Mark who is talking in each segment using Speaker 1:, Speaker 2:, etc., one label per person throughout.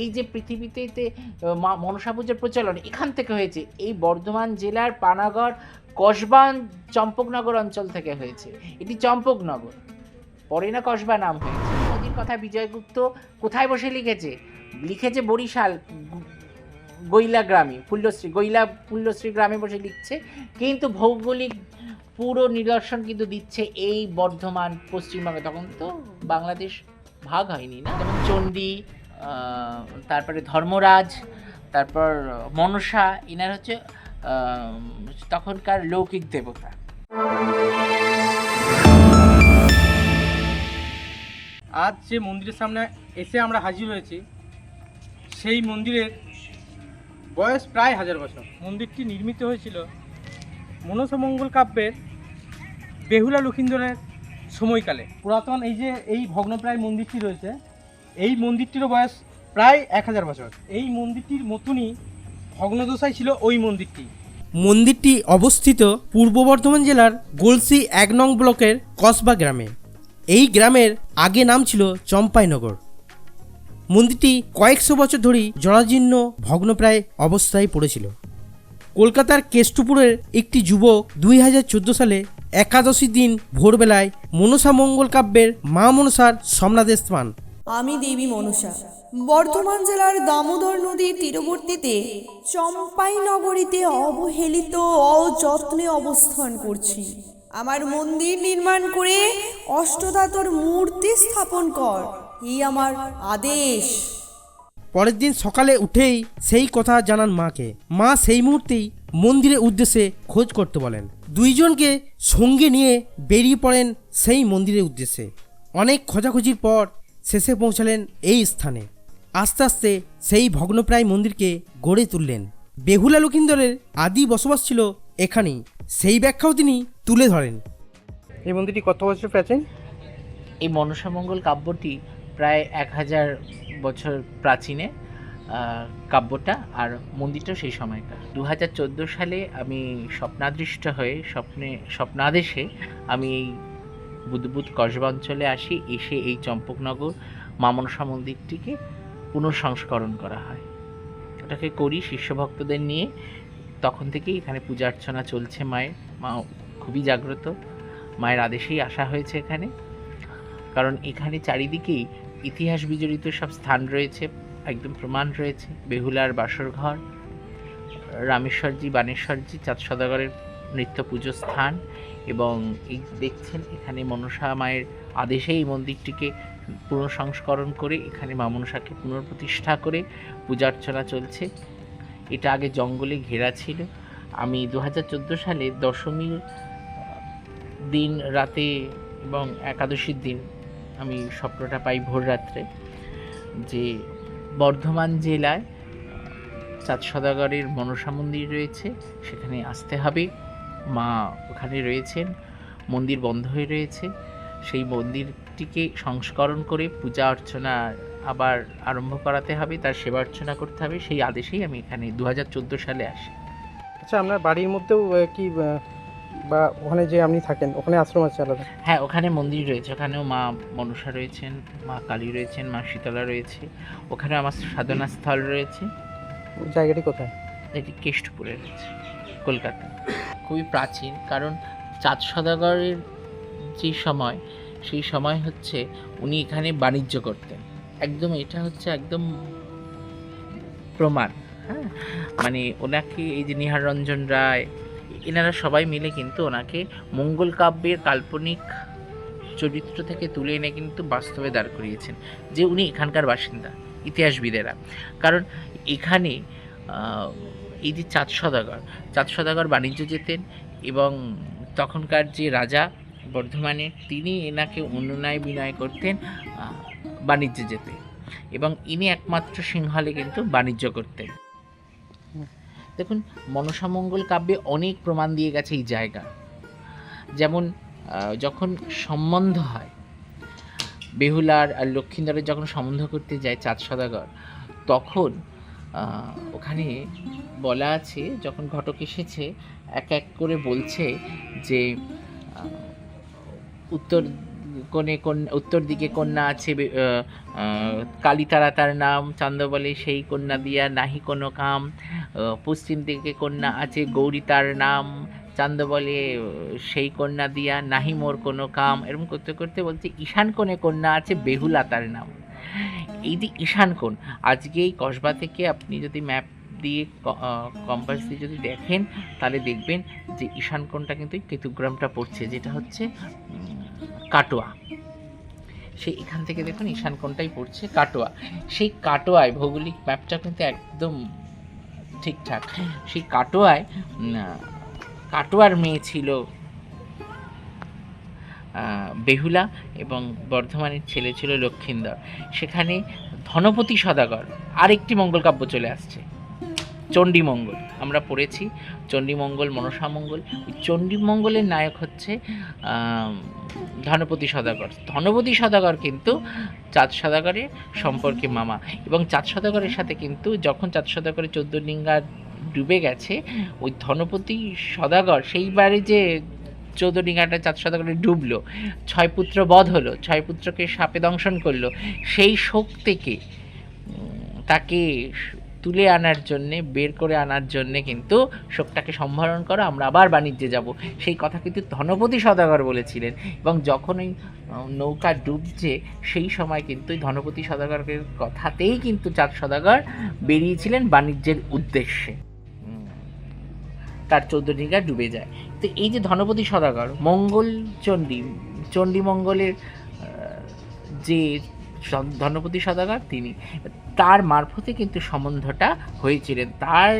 Speaker 1: এই যে পৃথিবীতে মনসা পুজোর প্রচলন এখান থেকে হয়েছে। এই বর্ধমান জেলার পানাগড় কসবা চম্পকনগর অঞ্চল থেকে হয়েছে। এটি চম্পকনগর। পরে না কসবা নাম হয়েছে। নদীর কথা বিজয়গুপ্ত কোথায় বসে লিখেছে? লিখেছে বরিশাল গৈলা গ্রামে, ফুল্লশ্রী গৈলা ফুল্লশ্রী গ্রামে বসে লিখছে। কিন্তু ভৌগোলিক পুরো নিদর্শন কিন্তু দিচ্ছে এই বর্ধমান, পশ্চিমবঙ্গে। তখন তো বাংলাদেশ ভাগ হয়নি না? যেমন চণ্ডী তারপরে ধর্মরাজ তারপর মনসা এনার হচ্ছে তখনকার লৌকিক দেবতা।
Speaker 2: আজ যে মন্দিরের সামনে এসে আমরা হাজির হয়েছি সেই মন্দিরের বয়স প্রায় হাজার বছর। মন্দিরটি নির্মিত হয়েছিল মনসমঙ্গল কাব্যের বেহুলা লক্ষিন্দরের সময়কালে। পুরাতন এই যে এই ভগ্নপ্রায় মন্দিরটি রয়েছে এই মন্দিরটিরও বয়স প্রায় এক হাজার বছর। এই মন্দিরটির মতনই ভগ্নদশায় ছিল ওই মন্দিরটি।
Speaker 3: মন্দিরটি অবস্থিত পূর্ব বর্ধমান জেলার গলসি এক নং ব্লকের কসবা গ্রামে। এই গ্রামের আগে নাম ছিল চম্পাইনগর। মন্দিরটি কয়েকশো বছর ধরেই জরাজীর্ণ ভগ্নপ্রায় অবস্থায় পড়েছিল। কলকাতার কেষ্টপুরের একটি যুবক দুই হাজার চোদ্দ সালে একাদশী দিন ভোরবেলায় মনসা মঙ্গল কাব্যের মা মনসার সমনাদেশ পান
Speaker 4: আমি দেবী মনসা। বর্ধমান জেলার দামোদর নদীর তীরবর্তীতে চম্পাই নগরীতে অবহেলিত অযত্নে অবস্থান করছি। আমার মন্দির নির্মাণ করে অষ্টধাতর মূর্তি স্থাপন কর, এই আমার আদেশ।
Speaker 3: পরের দিন সকালে উঠেই সেই কথা জানান মাকে। মা সেই মুহূর্তেই মন্দিরের উদ্দেশ্যে খোঁজ করতে বলেন। দুইজনকে সঙ্গে নিয়ে বেরিয়ে পড়েন সেই মন্দিরের উদ্দেশ্যে। অনেক খোঁজাখুঁজির পর শেষে পৌঁছালেন এই স্থানে। আস্তে আস্তে সেই ভগ্নপ্রায় মন্দিরকে গড়ে তুললেন। বেহুলা লক্ষিন্দরের আদি বসবাস ছিল এখানেই। সেই ব্যাখ্যাও তিনি তুলে ধরেন।
Speaker 2: এই মন্দিরটি কত বছর প্রাচীন?
Speaker 1: এই মনসামঙ্গল কাব্যটি প্রায় এক হাজার বছর প্রাচীনে কাব্যটা আর মন্দিরটা সেই সময়কার। দু হাজার চোদ্দ সালে আমি স্বপ্নাদৃষ্ট হয়ে স্বপ্নে স্বপ্নাদেশে আমি এই বুদবুদ কসবা অঞ্চলে আসি, এসে এই চম্পকনগর মা মনসা মন্দিরটিকে পুনঃসংস্করণ করা হয়। ওটাকে করি শিষ্যভক্তদের নিয়ে। তখন থেকেই এখানে পূজা অর্চনা চলছে মায়ের। মা খুবই জাগ্রত। মায়ের আদেশেই আসা হয়েছে এখানে। কারণ এখানে চারিদিকেই ইতিহাস বিজড়িত সব স্থান রয়েছে, একদম প্রমাণ রয়েছে। বেহুলার বাসর ঘর রামেশ্বরজি, বানেশ্বরজি চাঁদ সদাগরের নৃত্য পুজো স্থান এবং এই দেখছেন এখানে মনসা মায়ের আদেশে এই মন্দিরটিকে পুনঃসংস্করণ করে, এখানে মা মনসাকে পুনঃপ্রতিষ্ঠা করে পূজা অর্চনা চলছে। এটা আগে জঙ্গলে ঘেরা ছিল। আমি দু হাজার চোদ্দ সালে দশমীর দিন রাতে এবং একাদশীর দিন আমি স্বপ্নটা পাই ভোর রাত্রে যে বর্ধমান জেলায় চাঁদ সদাগরের মনসা মন্দির রয়েছে। সেখানে আসতে হবে। মা ওখানে রয়েছেন মন্দির বন্ধ হয়ে রয়েছে। সেই মন্দিরটিকে সংস্করণ করে পূজা অর্চনা আবার আরম্ভ করাতে হবে তার সেবা অর্চনা করতে হবে সেই আদেশেই আমি এখানে দু হাজার চোদ্দ সালে আসি।
Speaker 2: আচ্ছা আপনার বাড়ির মধ্যেও কি বা ওখানে যে আপনি থাকেন ওখানে আশ্রম আছে আলাদা?
Speaker 1: হ্যাঁ ওখানে মন্দির রয়েছে ওখানেও মা মনসা রয়েছেন মা কালী রয়েছেন মা শীতলা রয়েছে ওখানে আমার সাধনা স্থল রয়েছে।
Speaker 2: জায়গাটি কোথায়?
Speaker 1: এটি কেষ্টপুরে রয়েছে কলকাতা খুবই প্রাচীন, কারণ চাঁদ সদাগরের যে সময়, সেই সময় হচ্ছে উনি এখানে বাণিজ্য করতেন। একদম এটা হচ্ছে একদম প্রমাণ হ্যাঁ? মানে ওনাকে এই যে নিহার রঞ্জন রায়, এনারা সবাই মিলে কিন্তু ওনাকে মঙ্গল কাব্যের কাল্পনিক চরিত্র থেকে তুলে এনে কিন্তু বাস্তবে দাঁড় করিয়েছেন, যে উনি এখানকার বাসিন্দা, ইতিহাসবিদেরা। কারণ এখানে এই যে চাঁদ সদাগর চাঁদ সদাগর বাণিজ্য যেতেন এবং তখনকার যে রাজা বর্ধমানের তিনি এনাকে অনুনয় বিনয় করতেন বাণিজ্যে যেতে এবং ইনি একমাত্র সিংহলে কিন্তু বাণিজ্য করতেন। দেখুন, মনসামঙ্গল কাব্যে অনেক প্রমাণ দিয়ে গেছে এই জায়গা। যেমন যখন সম্বন্ধ হয়, বেহুলার আর লক্ষ্মীন্দরের যখন সম্বন্ধ করতে যায় চাঁদ সদাগর, তখন ওখানে বলা আছে, যখন ঘটক এসেছে, এক এক করে বলছে যে উত্তর কোণে কন্যা, উত্তর দিকে কন্যা আছে কালীতারা তার নাম, চান্দ বলে সেই কন্যা দিয়া নাহি কোনো কাম পশ্চিম দিকে কন্যা আছে গৌরী তার নাম, চান্দ বলে সেই কন্যা দিয়া নাহি মোর কোনো কাম, এরকম করতে করতে বলছে, ঈশান কোণে কন্যা আছে বেহুলা তার নাম। এই যে ঈশান কোণ, আজকে এই কসবা থেকে আপনি যদি ম্যাপ দিয়ে কম্পাস দিয়ে যদি দেখেন, তাহলে দেখবেন যে ঈশান কোণটা কিন্তু কেতুগ্রামটা পড়ছে, যেটা হচ্ছে কাটোয়া। সেই এখান থেকে দেখুন ঈশান কোণটাই পড়ছে, কাটোয়া। সেই কাটোয়ায় ভৌগোলিক ম্যাপটা কিন্তু একদম ঠিকঠাক। সেই কাটোয়ায় কাটোয়ার মেয়ে ছিল বেহুলা এবং বর্ধমানের ছেলে ছিল লক্ষিন্দর। সেখানে ধনপতি সদাগর আরেকটি মঙ্গল কাব্য চলে আসছে। চণ্ডীমঙ্গল। আমরা পড়েছি চণ্ডীমঙ্গল মনসামঙ্গল ওই চণ্ডীমঙ্গলের নায়ক হচ্ছে ধনপতি সদাগর। ধনপতি সদাগর কিন্তু চাঁদ সদাগরের সম্পর্কে মামা এবং চাঁদ সদাগরের সাথে কিন্তু যখন চাঁদ সদাগরের চোদ্দ ডিঙ্গা ডুবে গেছে, ওই ধনপতি সদাগর সেইবারে যে ডিঙ্গাটা চাঁদ সদাগরে ডুবলো, ছয় পুত্র বধ হলো, ছয় পুত্রকে সাপে দংশন করল, সেই শোক থেকে তাকে তুলে আনার জন্যে, বের করে আনার জন্যে কিন্তু শোকটাকে সম্ভারণ করো, আমরা আবার বাণিজ্যে যাব। সেই কথা কিন্তু ধনপতি সদাগর বলেছিলেন এবং যখন ওই নৌকা ডুবছে, সেই সময় কিন্তু ধনপতি সদাগরের কথাতেই কিন্তু চাঁদ সদাগর বেরিয়েছিলেন বাণিজ্যের উদ্দেশ্যে। তার চৌদ্দ ডিঙ্গা ডুবে যায়। তো এই যে ধনপতি সদাগর, মঙ্গল চণ্ডী চণ্ডী মঙ্গলের যে ধনপতি সদাগর তিনি, তার মারফতে কিন্তু সম্বন্ধটা হয়েছিলেন। তার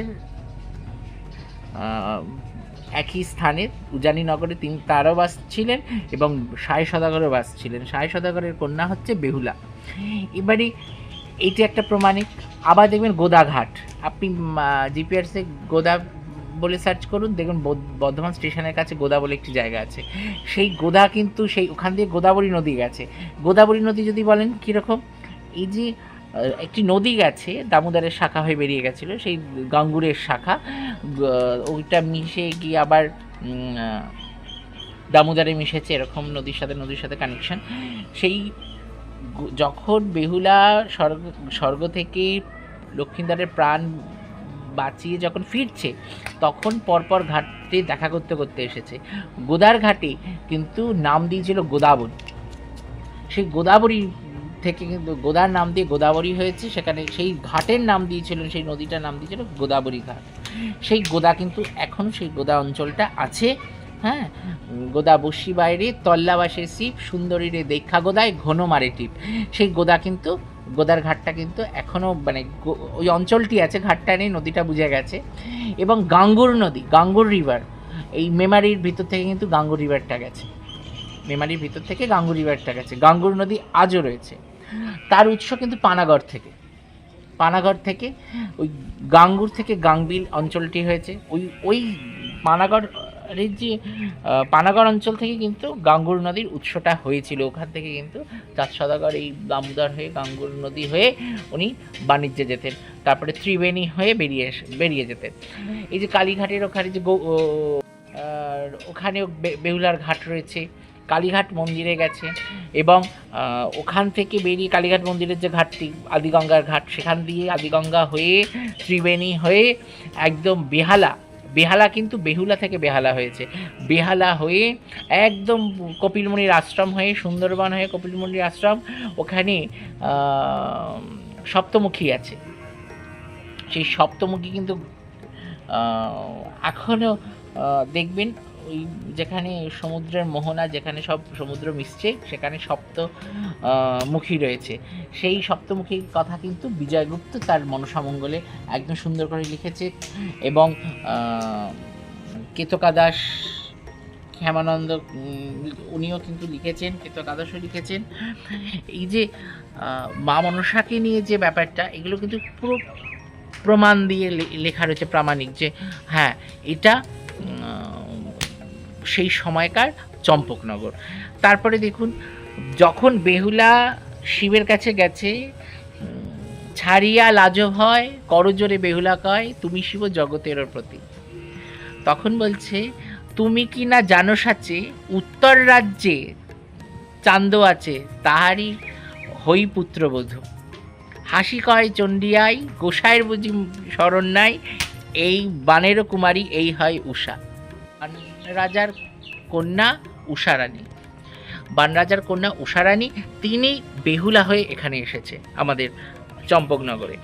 Speaker 1: একই স্থানে উজানি নগরে তিনি তারও বাস ছিলেন এবং সায় সদাগরের বাস ছিলেন। সায় সদাগরের কন্যা হচ্ছে বেহুলা। এবারে এইটি একটা প্রমাণিক। আবার দেখবেন গোদাঘাট। আপনি জিপিআরসে গোদা বলে সার্চ করুন, দেখুন বর্ধ- বর্ধমান স্টেশনের কাছে গোদা বলে একটি জায়গা আছে। সেই গোদা কিন্তু সেই, ওখান দিয়ে গোদাবরী নদী গেছে। গোদাবরী নদী যদি বলেন কীরকম? এই যে একটি নদী গেছে, দামোদরের শাখা হয়ে বেরিয়ে গেছিল, সেই গাঙ্গুরের শাখা। ওইটা মিশে গিয়ে আবার দামোদরে মিশেছে, এরকম নদীর সাথে নদীর সাথে কানেকশন সেই যখন বেহুলা স্বর্গ স্বর্গ থেকে লক্ষ্মীদারের প্রাণ বাঁচিয়ে যখন ফিরছে, তখন পরপর ঘাটে দেখা করতে করতে এসেছে। গোদার ঘাটে কিন্তু নাম দিয়েছিল গোদাবরী। সেই গোদাবরী থেকে কিন্তু গোদার নাম দিয়ে গোদাবরী হয়েছে, সেখানে সেই ঘাটের নাম দিয়েছিলেন সেই নদীটার নাম দিয়েছিল গোদাবরী ঘাট। সেই গোদা কিন্তু এখন সেই গোদা অঞ্চলটা আছে হ্যাঁ? গোদা বসি বাইরে তল্লাবাসের সিপ সুন্দরীরে দেখা গোদায় ঘন মারে টিপ। সেই গোদা কিন্তু গোদার ঘাটটা কিন্তু এখনও মানে ওই অঞ্চলটি আছে, ঘাটটা নেই, নদীটা বুঝে গেছে। এবং গাঙ্গুর নদী, গাঙ্গুর রিভার এই মেমারির ভিতর থেকে কিন্তু গাঙ্গুর রিভারটা গেছে। মেমারির ভিতর থেকে গাঙ্গুর রিভারটা গেছে। গাঙ্গুর নদী আজও রয়েছে। তার উৎস কিন্তু পানাগড় থেকে। পানাগড় থেকে, ওই গাঙ্গুর থেকে গাংবিল অঞ্চলটি হয়েছে। ওই ওই পানাগড়ের যে পানাগড় অঞ্চল থেকে কিন্তু গাঙ্গুর নদীর উৎসটা হয়েছিল। ওখান থেকে কিন্তু চাঁদ সদাগর এই দামোদর হয়ে গাঙ্গুর নদী হয়ে উনি বাণিজ্যে যেতেন। তারপরে ত্রিবেণী হয়ে বেরিয়ে বেরিয়ে যেতেন। এই যে কালীঘাটের ওখানে যে ওখানেও বেহুলার ঘাট রয়েছে। কালীঘাট মন্দিরে গেছে এবং ওখান থেকে বেরিয়ে কালীঘাট মন্দিরের যে ঘাটটি, আদিগঙ্গার ঘাট, সেখান দিয়ে আদিগঙ্গা হয়ে ত্রিবেণী হয়ে একদম বেহালা বেহালা কিন্তু বেহুলা থেকে বেহালা হয়েছে। বেহালা হয়ে একদম কপিলমুনির আশ্রম হয়ে, সুন্দরবন হয়ে কপিলমুনির আশ্রম, ওখানে সপ্তমুখী আছে। সেই সপ্তমুখী কিন্তু এখনও দেখবেন ওই যেখানে সমুদ্রের মোহনা যেখানে সব সমুদ্র মিশছে সেখানে সপ্ত আহ, মুখী রয়েছে। সেই সপ্তমুখীর কথা কিন্তু বিজয়গুপ্ত তার মনসামঙ্গলে একদম সুন্দর করে লিখেছে এবং কেতকা দাস হেমানন্দ উনিও কিন্তু লিখেছেন কেতকা দাসও লিখেছেন। এই যে মা মনসাকে নিয়ে যে ব্যাপারটা এগুলো কিন্তু পুরো প্রমাণ দিয়ে লেখা রয়েছে প্রামাণিক যে হ্যাঁ এটা সেই সময়কার চম্পকনগর। তারপরে দেখুন, যখন বেহুলা শিবের কাছে গেছে, ছাড়িয়া লাজব হয় করজোরে বেহুলা কয়, তুমি শিব জগতের প্রতি তখন বলছে, তুমি কি না জানো সাচে, উত্তর রাজ্যে চান্দ আছে, তাহারই হই পুত্রবধূ। হাসি কয় চণ্ডিয়াই, গোসাইয়ের বুঝি স্মরণ নাই, এই বানেরও কুমারী, এই হয় উষা রাজার কন্যা উষারানী বান রাজার কন্যা উষারানী তিনি বেহুলা হয়ে এখানে এসেছে আমাদের চম্পকনগরে।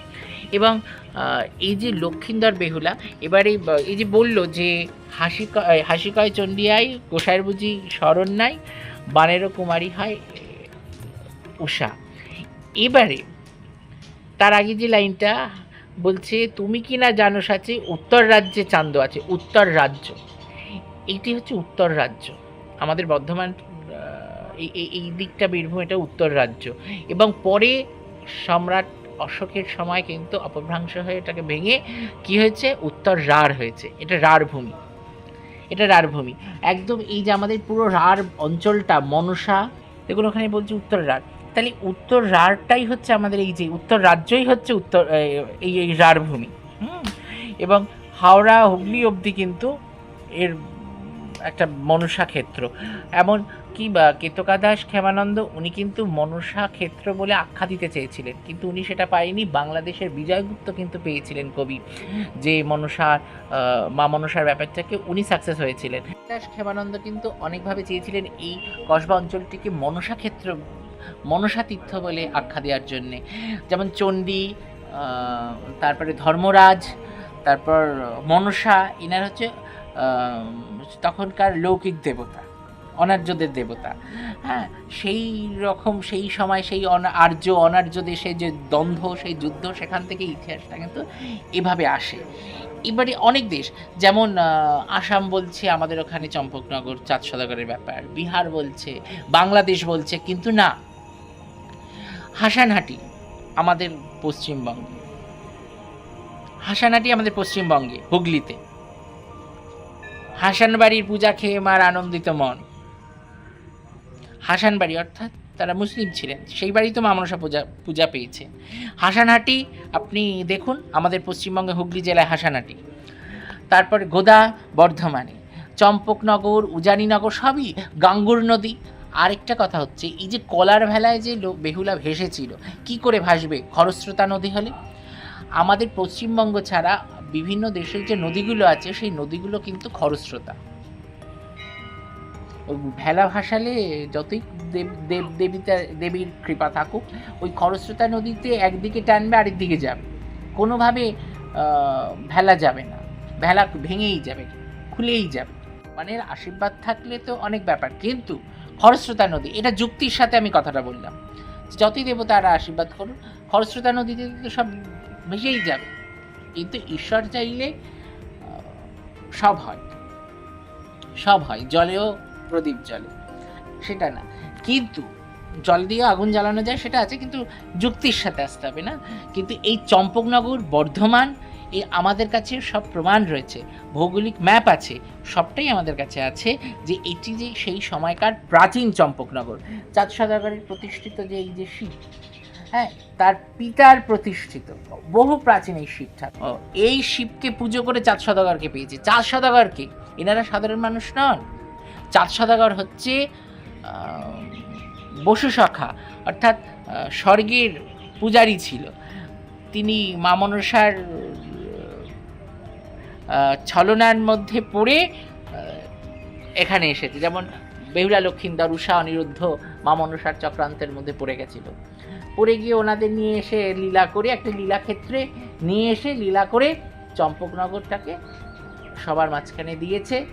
Speaker 1: এবং এই যে লক্ষিন্দর বেহুলা, এবারে এই যে বলল যে হাসি ক- এই হাসি কয় চণ্ডিয়াই গোসাইয়ের বুঝি স্মরণ নাই, বানেরও কুমারী হয়, উষা। এবারে তার আগে যে লাইনটা বলছে, তুমি কি না জানো সাথে উত্তর রাজ্যে চান্দ আছে, উত্তর রাজ্য। এইটি হচ্ছে উত্তর রাজ্য। আমাদের বর্ধমান এই, এই- দিকটা বীরভূম, এটা উত্তর রাজ্য। এবং পরে সম্রাট অশোকের সময় কিন্তু অপভ্রংশ হয়ে এটাকে ভেঙে কি হয়েছে? উত্তর রাঢ় হয়েছে। এটা রাঢ় ভূমি। এটা রাঢ় ভূমি। একদম এই যে আমাদের পুরো রাঢ় অঞ্চলটা, মনসা, দেখুন ওখানে বলছে উত্তর রাঢ়। তাহলে উত্তর রাঢ়টাই হচ্ছে আমাদের এই যে, উত্তর রাজ্যই হচ্ছে উত্তর এই এই রাঢ় ভূমি। হুম? এবং হাওড়া, হুগলি অবধি কিন্তু এর একটা মনসা ক্ষেত্র এমন কি বা কেতকা দাস ক্ষেমানন্দ, উনি কিন্তু মনসা ক্ষেত্র বলে আখ্যা দিতে চেয়েছিলেন। কিন্তু উনি সেটা পায়নি, বাংলাদেশের বিজয়গুপ্ত কিন্তু পেয়েছিলেন কবি। যে মনসার মা মনসার ব্যাপারটাকে উনি সাকসেস হয়েছিলেন। দাস ক্ষেমানন্দ কিন্তু অনেকভাবে চেয়েছিলেন এই কসবা অঞ্চলটিকে মনসা ক্ষেত্র মনসা তীর্থ বলে আখ্যা দেওয়ার জন্যে। যেমন চণ্ডী তারপরে ধর্মরাজ, তারপর মনসা এনার হচ্ছে তখনকার লৌকিক দেবতা, অনার্যদের দেবতা। হ্যাঁ সেই রকম, সেই সময়, সেই আর্য, অনার্য দেশে যে দ্বন্দ্ব, সেই যুদ্ধ, সেখান থেকে ইতিহাসটা কিন্তু এভাবে আসে। এবারে অনেক দেশ, যেমন আসাম বলছে আমাদের ওখানে চম্পকনগর চাঁদ সদাগরের ব্যাপার, বিহার বলছে, বাংলাদেশ বলছে, কিন্তু না। হাসানহাটি আমাদের পশ্চিমবঙ্গে। হাসানহাটি আমাদের পশ্চিমবঙ্গে, হুগলিতে। হাসান বাড়ির পূজা খেয়ে মার আনন্দিত মন। হাসান বাড়ি অর্থাৎ তারা মুসলিম ছিলেন, সেই বাড়ি তো মা মনসা পূজা পূজা পেয়েছে। হাসানহাটি, আপনি দেখুন, আমাদের পশ্চিমবঙ্গে হুগলি জেলায় হাসানহাটি। তারপরে গোদা, বর্ধমানে। চম্পকনগর, উজানিনগর, সবই গাঙ্গুর নদী। আরেকটা কথা হচ্ছে, এই যে কলার ভেলায় যে বেহুলা ভেসেছিল, কি করে ভাসবে খরস্রোতা নদী হলে? আমাদের পশ্চিমবঙ্গ ছাড়া বিভিন্ন দেশের যে নদীগুলো আছে, সেই নদীগুলো কিন্তু খরস্রোতা। ওই ভেলা ভাসালে যতই দেব দেব, দেবিতা, দেবীর কৃপা থাকুক, ওই খরস্রোতা নদীতে একদিকে টানবে আরেক দিকে যাবে। কোনোভাবে ভেলা যাবে না। ভেলা ভেঙেই যাবে, খুলেই যাবে। মানে আশীর্বাদ থাকলে তো অনেক ব্যাপার। কিন্তু খরস্রোতা নদী, এটা যুক্তির সাথে আমি কথাটা বললাম। যতই দেবতারা আশীর্বাদ করুন খরস্রোতা নদীতে তো সব ভেসেই যাবে। কিন্তু ঈশ্বর চাইলে সব হয়। সব হয়, জলেও প্রদীপ জলে সেটা না। কিন্তু জল দিয়ে আগুন জ্বালানো যায়, সেটা আছে, কিন্তু যুক্তির সাথে আসতে হবে না। কিন্তু এই চম্পকনগর বর্ধমান, এই আমাদের কাছে সব প্রমাণ রয়েছে। ভৌগোলিক ম্যাপ আছে, সবটাই আমাদের কাছে আছে যে এটি যে সেই সময়কার প্রাচীন চম্পকনগর। চাঁদ সদাগরের প্রতিষ্ঠিত যে এই যে শিব হ্যাঁ তার পিতার প্রতিষ্ঠিত বহু প্রাচীন এই শিবটা। ও, এই শিবকে পুজো করে চাঁদ সদাগরকে পেয়েছে। চাঁদ সদাগরকে এনারা সাধারণ মানুষ নন। চাঁদ সদাগর হচ্ছে বসু সখা অর্থাৎ স্বর্গের পূজারী ছিল। তিনি মা মনসার আহ, ছলনার মধ্যে পড়ে এখানে এসেছে। যেমন বেহুলা লক্ষিন্দর উষা অনিরুদ্ধ মা মনসার চক্রান্তের মধ্যে পড়ে গেছিল। পড়ে গিয়ে ওনাদের নিয়ে এসে লীলা করে, একটা লীলা ক্ষেত্রে নিয়ে এসে লীলা করে চম্পকনগরটাকে সবার মাঝখানে দিয়েছে।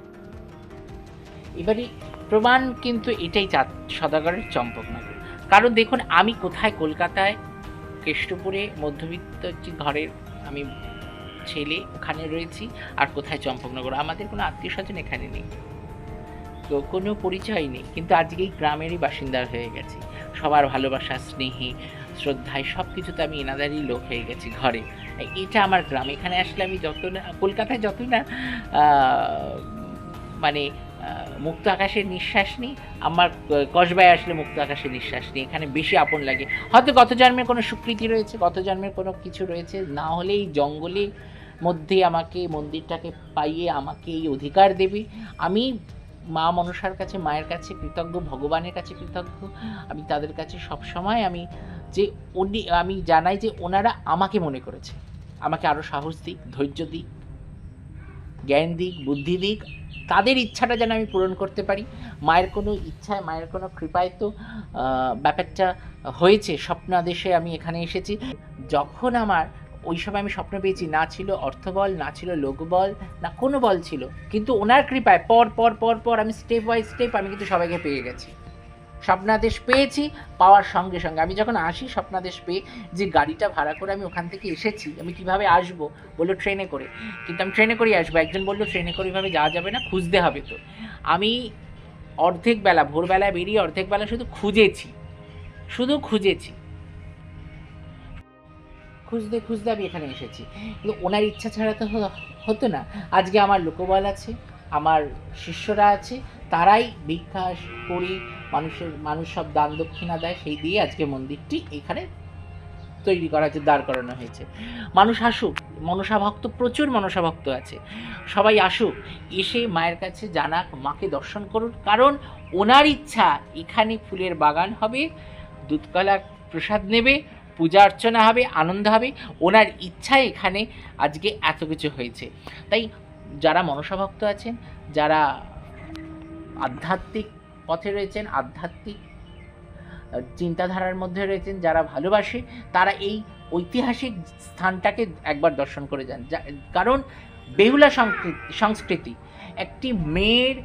Speaker 1: এবারে প্রমাণ কিন্তু এটাই চাঁদ সদাগরের চম্পকনগর। কারণ দেখুন, আমি কোথায়? কলকাতায়, কেষ্টপুরে, মধ্যবিত্ত একটি ঘরের আমি ছেলে ওখানে রয়েছি। আর কোথায় চম্পকনগর? আমাদের কোনো আত্মীয় স্বজন এখানে নেই। তো কোনো পরিচয় নেই। কিন্তু আজকে এই গ্রামেরই বাসিন্দা হয়ে গেছি। সবার ভালোবাসা, স্নেহে, শ্রদ্ধায় সব কিছুতে আমি এনাদারই লোক হয়ে গেছি ঘরে। এটা আমার গ্রাম। এখানে আসলে আমি যত না, কলকাতায় যতই না মানে মুক্ত আকাশের নিঃশ্বাস নিই, আমার কসবায় আসলে মুক্ত আকাশের নিঃশ্বাস নিই। এখানে বেশি আপন লাগে। হয়তো গত জন্মের কোনো স্বীকৃতি রয়েছে, গত জন্মের কোনো কিছু রয়েছে, না হলে এই জঙ্গলে মধ্যে আমাকে, মন্দিরটাকে পাইয়ে আমাকে এই অধিকার দেবে। আমি মা মনসার কাছে, মায়ের কাছে কৃতজ্ঞ, ভগবানের কাছে কৃতজ্ঞ। আমি তাদের কাছে সবসময় আমি যে উনি, আমি জানাই যে ওনারা আমাকে মনে করেছে। আমাকে আরও সাহস দিক, ধৈর্য দিক, জ্ঞান দিক, বুদ্ধি দিক। তাদের ইচ্ছাটা যেন আমি পূরণ করতে পারি। মায়ের কোনো ইচ্ছায় মায়ের কোনো কৃপায় তো ব্যাপারটা হয়েছে, স্বপ্নাদেশে আমি এখানে এসেছি। যখন আমার ওই সময় আমি স্বপ্ন পেয়েছি। না ছিল অর্থবল না ছিল লোকবল না কোনো বল ছিল। কিন্তু ওনার কৃপায় পর পর পর পর আমি স্টেপ বাই স্টেপ আমি কিন্তু সবাইকে পেয়ে গেছি। স্বপ্নাদেশ পেয়েছি, পাওয়ার সঙ্গে সঙ্গে। আমি যখন আসি, স্বপ্নাদেশ পেয়ে যে গাড়িটা ভাড়া করে আমি ওখান থেকে এসেছি, আমি কীভাবে আসব? বলল, ট্রেনে করে। কিন্তু আমি ট্রেনে করেই আসব। একজন বলল, ট্রেনে করে এভাবে যাওয়া যাবে না, খুঁজতে হবে তো। আমি অর্ধেক বেলা, ভোরবেলায় বেরিয়ে অর্ধেক বেলা শুধু খুঁজেছি। শুধু খুঁজেছি। খুঁজতে খুঁজতে আমি এখানে এসেছি। কিন্তু ওনার ইচ্ছা ছাড়া তো হতো না। আজকে আমার লোকবল আছে, আমার শিষ্যরা আছে, তারাই ভিক্ষা করি, মানুষের, মানুষ সব দান দক্ষিণা দেয়, সেই দিয়ে আজকে মন্দিরটি এখানে তৈরি করা হয়েছে, দাঁড় করানো হয়েছে। মানুষ আসুক, মনসা ভক্ত, প্রচুর মনসা ভক্ত আছে। সবাই আসুক, এসে মায়ের কাছে জানাক, মাকে দর্শন করুন, কারণ ওনার ইচ্ছা, এখানে ফুলের বাগান হবে দুধকলা প্রসাদ নেবে পূজা অর্চনা হবে, আনন্দ হবে, ওনার ইচ্ছায় এখানে আজকে এত কিছু হয়েছে। তাই যারা মনসা ভক্ত আছেন, যারা আধ্যাত্মিক পথে রয়েছেন, আধ্যাত্মিক চিন্তাধারার মধ্যে রয়েছেন, যারা ভালোবাসে, তারা এই ঐতিহাসিক স্থানটাকে একবার দর্শন করে যান। কারণ বেহুলা সংস্কৃতি, একটি মেয়ের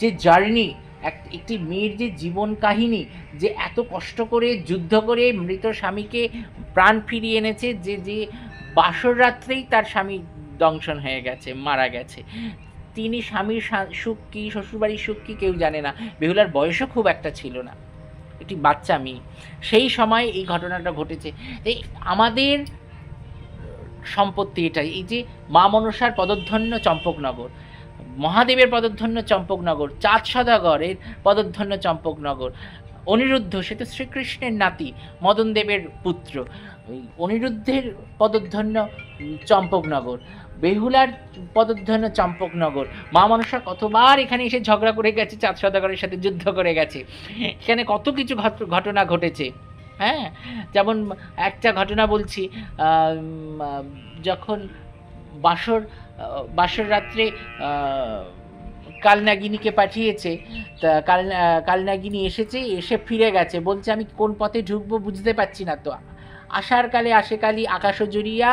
Speaker 1: যে জার্নি এক একটি মেয়ের যে জীবন কাহিনী, যে এত কষ্ট করে যুদ্ধ করে মৃত স্বামীকে প্রাণ ফিরিয়ে এনেছে, যে যে বাসর রাত্রেই তার স্বামী দংশন হয়ে গেছে, মারা গেছে। তিনি স্বামীর সুখ কী, শ্বশুরবাড়ির সুখ কী কেউ জানে না। বেহুলার বয়সও খুব একটা ছিল না। একটি বাচ্চা মেয়ে। সেই সময় এই ঘটনাটা ঘটেছে। এই আমাদের সম্পত্তি এটা এই যে মা মনসার পদধন্য চম্পকনগর। মহাদেবের পদধন্য চম্পকনগর চাঁদ সদাগরের পদধন্য চম্পকনগর, অনিরুদ্ধ, সে তো শ্রীকৃষ্ণের নাতি, মদনদেবের পুত্র। অনিরুদ্ধের পদধন্য চম্পকনগর, বেহুলার পদধন্য চম্পকনগর। মা মানুষরা কতবার এখানে এসে ঝগড়া করে গেছে চাঁদ সদাগরের সাথে যুদ্ধ করে গেছে। এখানে কত কিছু ঘটনা ঘটেছে। হ্যাঁ? যেমন একটা ঘটনা বলছি যখন বাসর বাসর রাত্রে কালনাগিনীকে পাঠিয়েছে। তা কাল কালনাগিনী এসেছে, এসে ফিরে গেছে। বলছে, আমি কোন পথে ঢুকবো বুঝতে পারছি না তো। আসার কালে আসে কালি আকাশ জুড়িয়া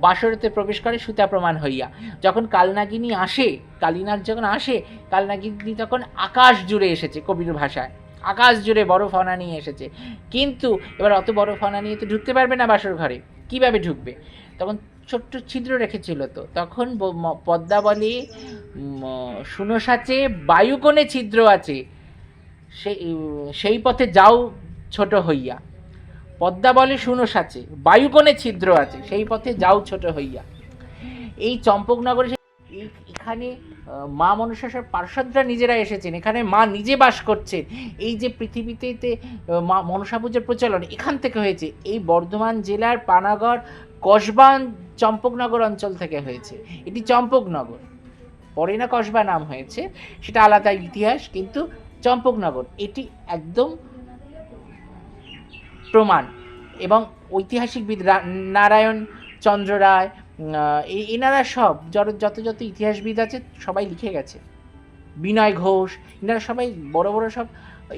Speaker 1: বাসরতে প্রবেশ করে সুতা প্রমাণ হইয়া। যখন কালনাগিনী আসে, কালিনাথ যখন আসে, কালনাগিনী তখন আকাশ জুড়ে এসেছে কবির ভাষায়। আকাশ জুড়ে বড় ফনা নিয়ে এসেছে। কিন্তু এবার অত বড় ফনা নিয়ে তো ঢুকতে পারবে না বাসর ঘরে। কীভাবে ঢুকবে? তখন ছোট্ট ছিদ্র রেখেছিল তো। তখন পদ্মা বলে শুনোসাচে বায়ুকোণে ছিদ্র আছে। সেই সেই পথে যাও ছোট হইয়া। পদ্মা বলে, শুনো সাচে, বায়ুকোণে ছিদ্র আছে, সেই পথে যাও ছোট হইয়া। এই চম্পকনগরে এখানে মা মনসা সব পার্শ্বদরা নিজেরা এসেছেন। এখানে মা নিজে বাস করছেন। এই যে পৃথিবীতে মা মনসা পুজোর প্রচলন এখান থেকে হয়েছে। এই বর্ধমান জেলার পানাগড় কসবান চম্পকনগর অঞ্চল থেকে হয়েছে। এটি চম্পকনগর। পরে না কসবা নাম হয়েছে, সেটা আলাদা ইতিহাস, কিন্তু চম্পকনগর। এটি একদম প্রমাণ। এবং ঐতিহাসিকবিদ নারায়ণ চন্দ্র রায় এনারা সব যত যত ইতিহাসবিদ আছে, সবাই লিখে গেছে। বিনয় ঘোষ, এনারা সবাই বড় বড় সব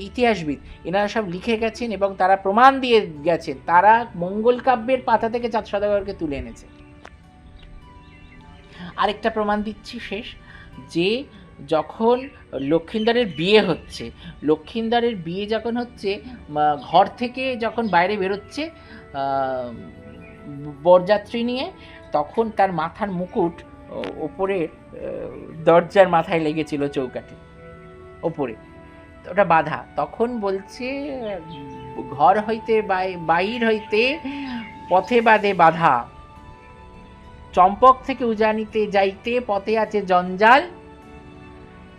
Speaker 1: ইতিহাসবিদ। এনারা সব লিখে গেছেন এবং তারা প্রমাণ দিয়ে গেছেন। তারা মঙ্গল কাব্যের পাতা থেকে চাঁদ সদাগরকে তুলে এনেছে। আরেকটা প্রমাণ দিচ্ছি শেষ, যে যখন লক্ষিন্দরের বিয়ে হচ্ছে, লক্ষিন্দরের বিয়ে যখন হচ্ছে ঘর থেকে যখন বাইরে বেরোচ্ছে বরযাত্রী নিয়ে, তখন তার মাথার মুকুট ওপরে দরজার মাথায় লেগেছিল চৌকাঠে, ওপরে। ওটা বাধা। তখন বলছে, ঘর হইতে বাই- বাহির হইতে পথে বাদে বাধা। চম্পক থেকে উজানিতে যাইতে পথে আছে জঞ্জাল।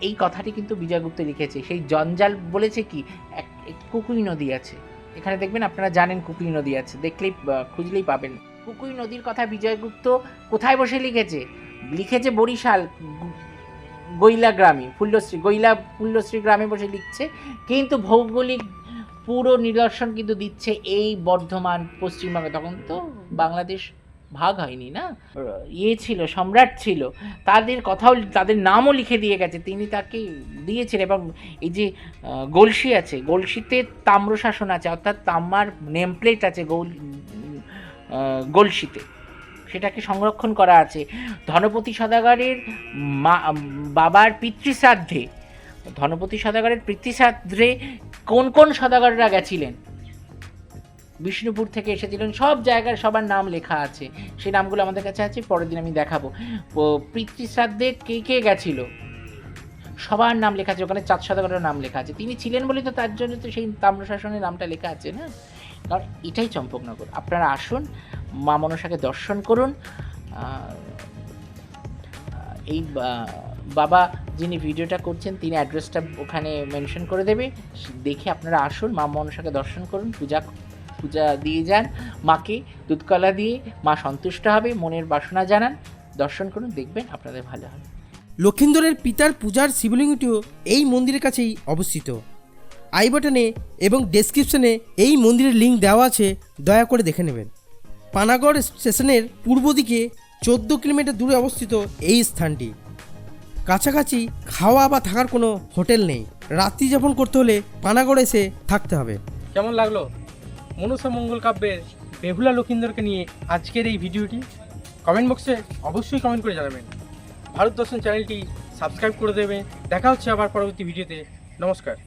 Speaker 1: এই কথাটি কিন্তু বিজয়গুপ্ত লিখেছে। সেই জঞ্জাল বলেছে কি, এক কুকুই নদী আছে। এখানে দেখবেন আপনারা জানেন কুকুই নদী আছে। দেখলেই খুঁজলেই পাবেন। কুকুই নদীর কথা বিজয়গুপ্ত কোথায় বসে লিখেছে? লিখেছে বরিশাল। গৈলা গ্রামে ফুল্লশ্রী গৈলা ফুল্লশ্রী গ্রামে বসে লিখছে কিন্তু ভৌগোলিক পুরো নিদর্শন কিন্তু দিচ্ছে এই বর্ধমান পশ্চিমবঙ্গে তখন তো বাংলাদেশ ভাগ হয়নি না? ইয়ে ছিল সম্রাট ছিল তাদের কথাও তাদের নামও লিখে দিয়ে গেছে তিনি তাকে দিয়েছিলেন এবং এই যে গলসি আছে গলসিতে তাম্রশাসন আছে অর্থাৎ তামার নেমপ্লেট আছে গৌল গলসিতে। সেটাকে সংরক্ষণ করা আছে। ধনপতি সদাগরের মা বাবার পিতৃশ্রাদ্ধে, ধনপতি সদাগরের পিতৃশ্রাদ্ধে কোন কোন সদাগররা গেছিলেন? বিষ্ণুপুর থেকে এসেছিলেন, সব জায়গায় সবার নাম লেখা আছে। সেই নামগুলো আমাদের কাছে আছে, পরের দিন আমি দেখাবো। পিতৃশ্রাদ্ধে কে কে গেছিল? সবার নাম লেখা আছে, ওখানে চাঁদ সদাগরের নাম লেখা আছে। তিনি ছিলেন বলেই তো তার জন্য তো সেই তাম্রশাসনের নামটা লেখা আছে না? কারণ এটাই চম্পকনগর। আপনারা আসুন মা মনসাকে দর্শন করুন। এই বাবা যিনি ভিডিওটা করছেন, তিনি অ্যাড্রেসটা ওখানে মেনশন করে দেবে। দেখে আপনারা আসুন, মা মনসাকে দর্শন করুন, পূজা পূজা দিয়ে যান, মাকে দুধকলা দিয়ে, মা সন্তুষ্ট হবে, মনের বাসনা জানান, দর্শন করুন, দেখবেন আপনাদের ভালো হবে।
Speaker 3: লক্ষিন্দরের পিতার পূজার শিবলিঙ্গটিও এই মন্দিরের কাছেই অবস্থিত। আই বাটনে এবং ডেসক্রিপশনে এই মন্দিরের লিঙ্ক দেওয়া আছে, দয়া করে দেখে নেবেন। পানাগড় স্টেশনের পূর্ব দিকে চোদ্দ কিলোমিটার দূরে অবস্থিত এই স্থানটি। কাছাকাছি খাওয়া বা থাকার কোনো হোটেল নেই। রাত্রি যাপন করতে হলে পানাগড় এসে থাকতে হবে।
Speaker 2: কেমন লাগল? মনসা মঙ্গল কাব্যের বেহুলা লক্ষিন্দরকে নিয়ে আজকের এই ভিডিওটি? কমেন্ট বক্সে অবশ্যই কমেন্ট করে জানাবেন। ভারত দর্শন চ্যানেলটি সাবস্ক্রাইব করে দেবে দেখা হচ্ছে আবার পরবর্তী ভিডিওতে। নমস্কার।